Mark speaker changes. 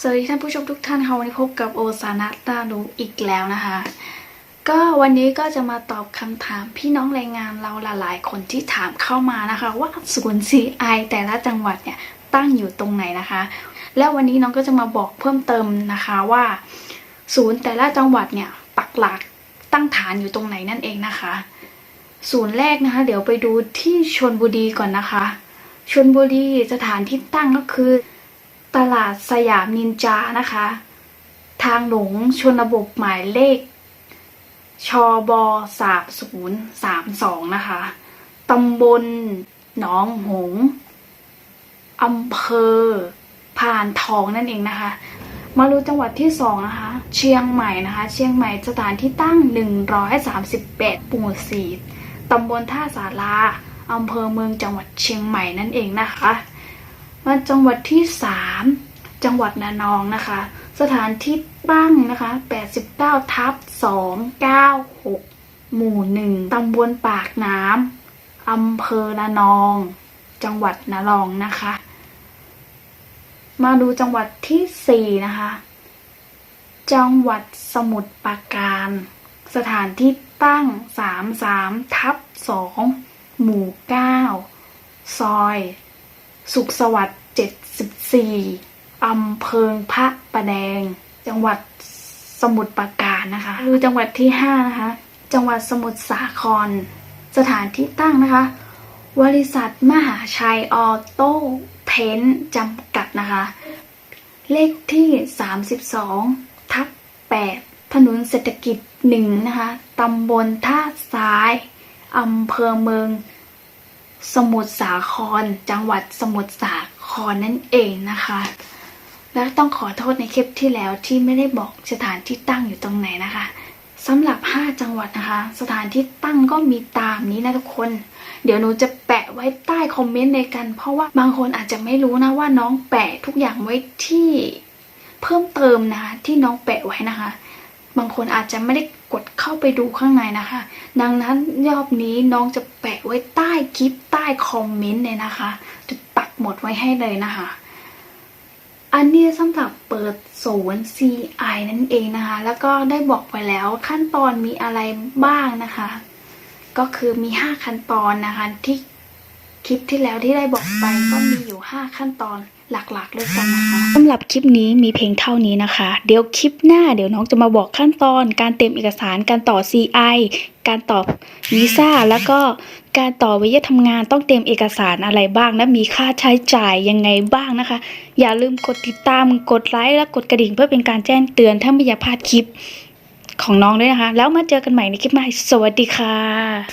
Speaker 1: สวัสดีท่านผู้ชมทุกท่านค่ะวันนี้พบกับโอซานะตาดูอีกแล้วนะคะ ก็วันนี้ก็จะมาตอบคำถามพี่น้องแรงงานเราหลายๆ คนที่ถามเข้ามานะคะ ว่าศูนย์ CI แต่ละจังหวัดเนี่ยตั้งอยู่ตรงไหนนะคะ แล้ววันนี้น้องก็จะมาบอกเพิ่มเติมนะคะว่า ศูนย์แต่ละจังหวัดเนี่ยปักหลักตั้งฐานอยู่ตรงไหนนั่นเองนะคะ ศูนย์แรกนะคะ เดี๋ยวไปดูที่ชนบุรีก่อนนะคะชนบุรีสถานที่ตั้งก็คือ ตลาดสยามนินจานะคะ ทางหลวงชนบทหมายเลข ชบสามศูนย์สามสองนะคะ ตำบลหนองหงส์อำเภอพานทองนั่นเองนะคะ มาดูจังหวัดที่สองนะคะ เชียงใหม่นะคะ เชียงใหม่สถานที่ตั้ง 138หมู่สีตำบลท่าสาราอำเภอเมืองจังหวัดเชียงใหม่นั่นเองนะคะ มาจังหวัดที่ 3 จังหวัดระนองนะคะ สถานที่ตั้งนะคะ 89 ทับ 296 หมู่1ตำบลปากน้ำอำเภอระนอง จังหวัดระนองนะคะ มาดูจังหวัดที่ 4 นะคะ จังหวัดสมุทรปราการ สถานที่ตั้ง 33 ทับ 2 หมู่ 9 ซอย สุขสวัสดิ์ 74อำเภอพระประแดง จังหวัดสมุทรปราการนะคะดูจังหวัดที่ 5 นะคะ จังหวัดสมุทรสาคร สถานที่ตั้งนะคะ บริษัทมหาชัยออโต้เพนจำกัดนะคะ เลขที่ 32 ทับ8ถนนเศรษฐกิจ1นะคะตำบลท่าซ้ายอำเภอเมือง สมุทรสาคร จังหวัดสมุทรสาค รนั่นเองนะคะ แล้วต้องขอโทษในคลิปที่แล้วที่ไม่ได้บอกสถานที่ตั้งอยู่ตรงไหนนะคะสำหรับ 5 จังหวัดนะคะ สถานที่ตั้งก็มีตามนี้นะทุกคน เดี๋ยวหนูจะแปะไว้ใต้คอมเมนต์ในกัน เพราะว่าบางคนอาจจะไม่รู้นะว่าน้องแปะทุกอย่างไว้ที่เพิ่มเติมนะคะที่น้องแปะไว้นะคะ บางคนอาจจะไม่ได้กดเข้าไปดูข้างในนะคะ ดังนั้นรอบนี้น้องจะแปะไว้ใต้คลิปใต้คอมเมนต์เลยนะคะจะ หมดไว้ให้เลยนะคะ อันนี้สำหรับเปิดศูนย์ CI นั่นเองนะคะ แล้วก็ได้บอกไปแล้วขั้นตอนมีอะไรบ้างนะคะ ก็คือมี 5 ขั้นตอนนะคะที่คลิปที่แล้วที่ได้บอกไปก็มีอยู่ 5 ขั้นตอนหลักๆด้วยกันนะคะสำหรับคลิปนี้มีเพียงเท่านี้นะคะ เดี๋ยวคลิปหน้าเดี๋ยวน้องจะมาบอกขั้นตอน การเต็มเอกสารการต่อ CI การต่อวีซ่าแล้วก็ การต่อวิยทำงานต้องเต็มเอกสารอะไรบ้างและมีค่าใช้จ่ายยังไงบ้างนะคะ อย่าลืมกดติดตามกดไลค์และกดกระดิ่งเพื่อเป็นการแจ้งเตือนถ้าไม่อยากพลาดคลิปของน้องด้วยนะคะ แล้วมาเจอกันใหม่ในคลิปใหม่สวัสดีค่ะ